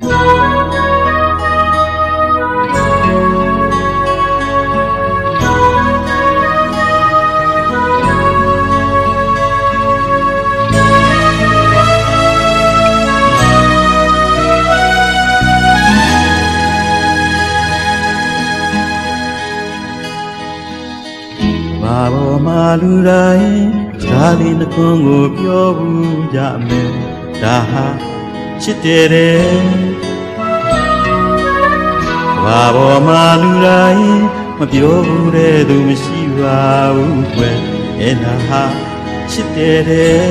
ဘာပေါ်မှာလူတိုင်းဒါလေးနှခွန်းကိုပြောဘူးကြမယ်ဒါဟာ ချစ်တယ်တဲ့ဘာပေါ်မှာလူတိုင်းမပြောဘူးတဲ့သူမရှိပါဘူးကွယ်အဲ့ဒါဟာချစ်တယ်တဲ့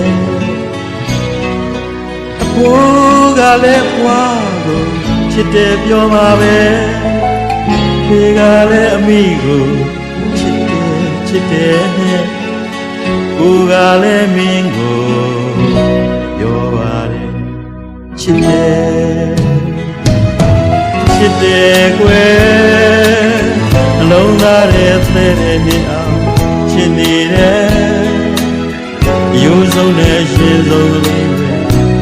အဖိုးကလည်းဘွားကိုချစ်တယ်ပြောမှာပဲဖေကလည်းအမိကိုချစ်တယ်ချစ်တယ်နဲ့ကိုကလည်းမင်းကို စ်တယ်ချစ်တယ်ကွယ်အလုံးသားရဲ့သဲတဲ့နေအောင်ချစ်နေတယ်ရိုးဆုံးနဲ့ရှင်းဆုံးကလေးပဲ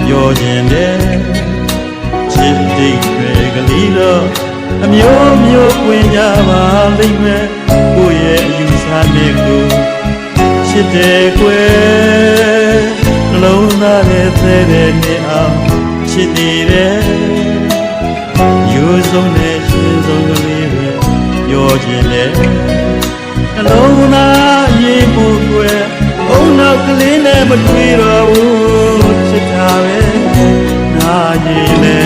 ပြောခြင်းတယ်ချစ်တိတ်ပဲကလေးတော့အမျိုးမျိုးဝင်ကြပါလိမ့်မယ်ကိုယ့်ရဲ့အယူဆနဲ့ကိုယ်ချစ်တယ်ကွယ်နှလုံးသားရဲ့သဲတဲ့နေ အောင်ချစ်နေတယ်ရိုးဆုံးနဲ့ရှင်းဆုံးကလေးပဲပြောခြင်းတယ်နှလုံးသားရေးဖို့ကွယ်အုံနောက်ကလေးနဲ့မတွေ့တော့ဘူးချစ်တာပဲနာရည်လဲ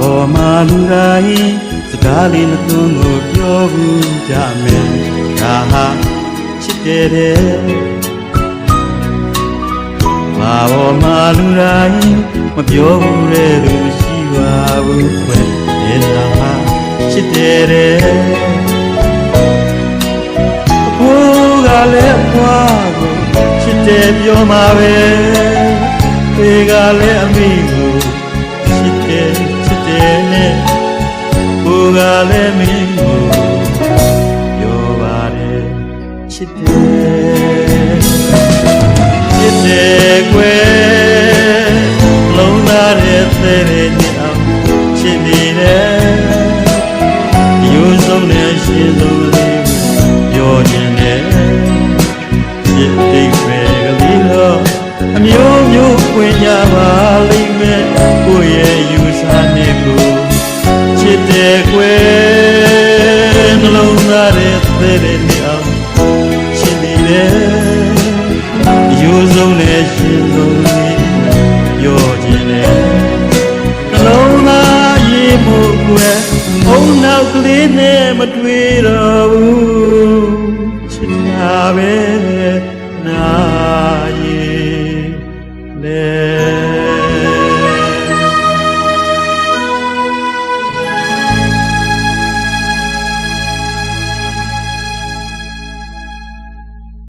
ပေါ်မှာလူတိုင်းစကားလေးနှစ်သွန်းကိုပြောဘူးကြမယ်ဒါဟာချစ်တယ်တဲ့ဘာပေါ်မှာလူတိုင်းမပြောဘူးတဲ့သူမရှိပါဘူးခွဲဒီဒါဟာချစ်တယ်တဲ့အဖိုးကလည်းဘွားကိုချစ်တယ်ပြောမှာပဲဒီကလည်းအမိကို စ်တယ်ချစ်တယ်ကွယ်လုံးသားတဲ့သေးတဲ့ညအောင်ချစ်နေတယ်ရိုးဆုံးနဲ့ရှင်းဆုံးလေးပြောခြင်းနဲ့ချစ်တိတ်ပဲကလေးတော့အမျိုးမျိုးခွင်ကြပါလိမ့်မယ်ကိုယ့်ရဲ့ ကွယ်ဘုံနောက်ကလေးနဲ့မတွေ့တော့ဘူးချစ်တာပဲ